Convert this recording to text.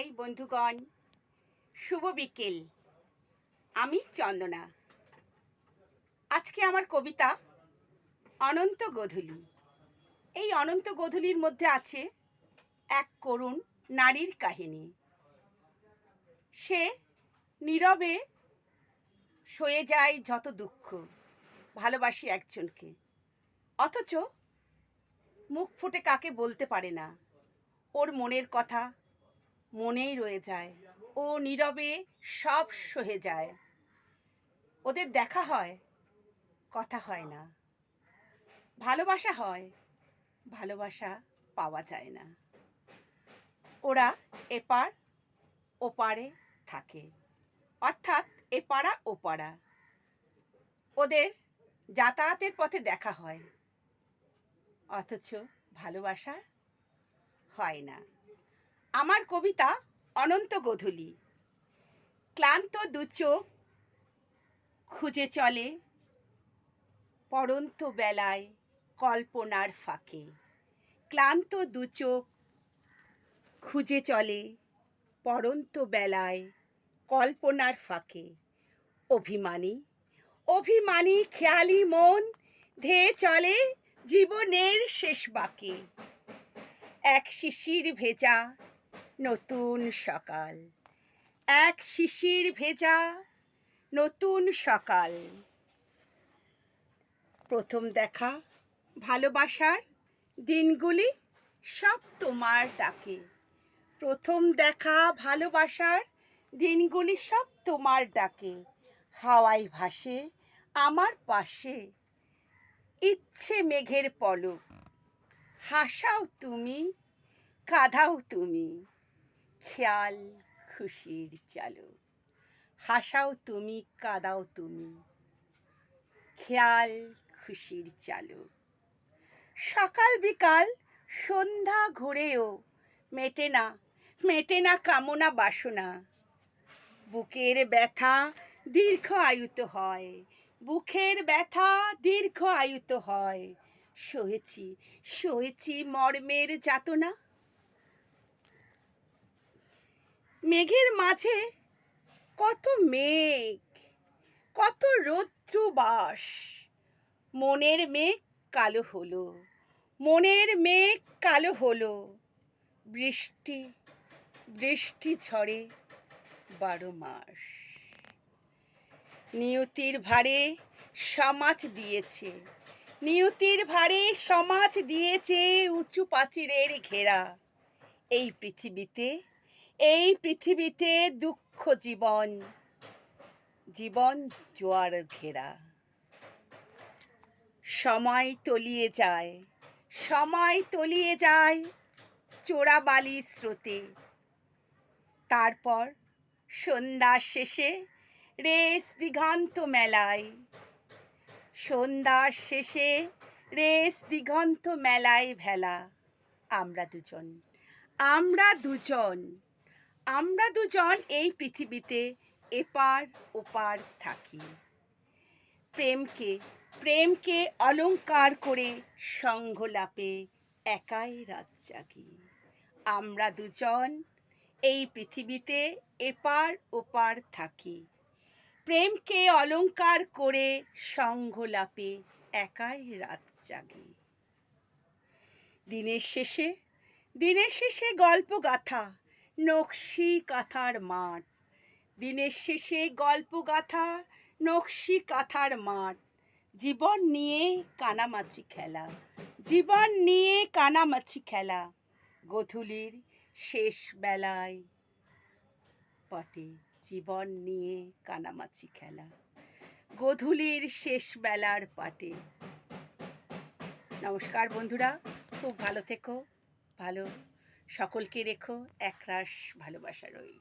High বন্ধুগণ, শুভ বিকেল। আমি চন্দনা। আজকে আমার কবিতা অনন্ত গোধূলি। এই অনন্ত গোধূলির মধ্যে আছে এক করুণ নারীর কাহিনী। সে নীরবে সয়ে যায় যত দুঃখ, ভালোবাসি একজনকে। অথচ মুখ ফুটে কাকে বলতে পারে না। ওর মনের কথা মনেই রয়ে যায়। ও নীরবে সব সহে যায়। ওদের দেখা হয়, কথা হয় না। ভালোবাসা হয়, ভালোবাসা পাওয়া যায় না। ওরা এপার, ওপারে থাকে। অর্থাৎ এপাড়া, ওপাড়া। ওদের যাতায়াতের পথে দেখা হয়। অথচ ভালোবাসা হয় না। আমার কবিতা অনন্ত গোধূলি। ক্লান্ত দুচোখ খুঁজে চলে পড়ন্ত বেলায় কল্পনার ফাঁকে। ক্লান্ত দুচোখ খুঁজে চলে পড়ন্ত বেলায় কল্পনার ফাঁকে। অভিমানী অভিমানী খেয়ালি মন ধেয়ে চলে জীবনের শেষ বাকে। এক শিশির ভেজা নতুন সকাল। এক শিশির ভেজা নতুন সকাল। প্রথম দেখা ভালোবাসার দিনগুলি সব তোমার ডাকে। প্রথম দেখা ভালোবাসার দিনগুলি সব তোমার ডাকে। হাওয়াই ভাসে আমার পাশে ইচ্ছে মেঘের পলক। হাসাও তুমি কাঁধাও তুমি। খেয়াল খুশির চালু। হাসাও তুমি, কাদাও তুমি, খেয়াল খুশির চালু। সকাল বিকাল সন্ধ্যা ঘুরেও মেটে না মেটে না কামনা বাসনা। বুকের ব্যথা দীর্ঘ আয়ুত হয়, বুকের ব্যথা দীর্ঘ আয়ুত হয়। সহেছি সহেছি মর্মের যাতনা। মেঘের মাঝে কত মেঘ, কত রৌদ্র বাস মনের মেঘ কালো হলো, মনের মেঘ কালো হলো। বৃষ্টি বৃষ্টি ঝরে বারো মাস। নিয়তির ভারে সমাজ দিয়েছে, নিয়তির ভারে সমাজ দিয়েছে উঁচু প্রাচীরের ঘেরা। এই পৃথিবীতে এই পৃথিবীতে দুঃখ জীবন জীবন জোয়ার ঘেরা। সময় তলিয়ে যায়, সময় তলিয়ে যায় চোরাবালি স্রোতে। তারপর সন্ধ্যা শেষে রেস দিগন্ত মেলায়। সন্ধ্যার শেষে রেস দিগন্ত মেলায় ভেলা। আমরা দুজন আমরা দুজন। আমরা দুজন এই পৃথিবীতে এপার ওপার থাকি। প্রেমকে প্রেমকে অলংকার করে সংঘলাপে একাই রাত জাগি। আমরা দুজন এই পৃথিবীতে এপার ওপার থাকি। প্রেমকে অলংকার করে সংঘলাপে একাই রাত জাগি। দিনের শেষে দিনের শেষে গল্প গাথা নকশি কাঁথার মাঠ। দিনের শেষে গল্প গাথা নকশি কাঁথার মাঠ। জীবন নিয়ে কানামাছি খেলা। জীবন নিয়ে কানামাছি খেলা। গধূলির শেষ বেলায় পটে জীবন নিয়ে কানামাছি খেলা। গধূলির শেষ বেলার পাটে। নমস্কার বন্ধুরা, খুব ভালো থেকো, ভালো সকলকে রেখো একরাশ ভালোবাসা রইল।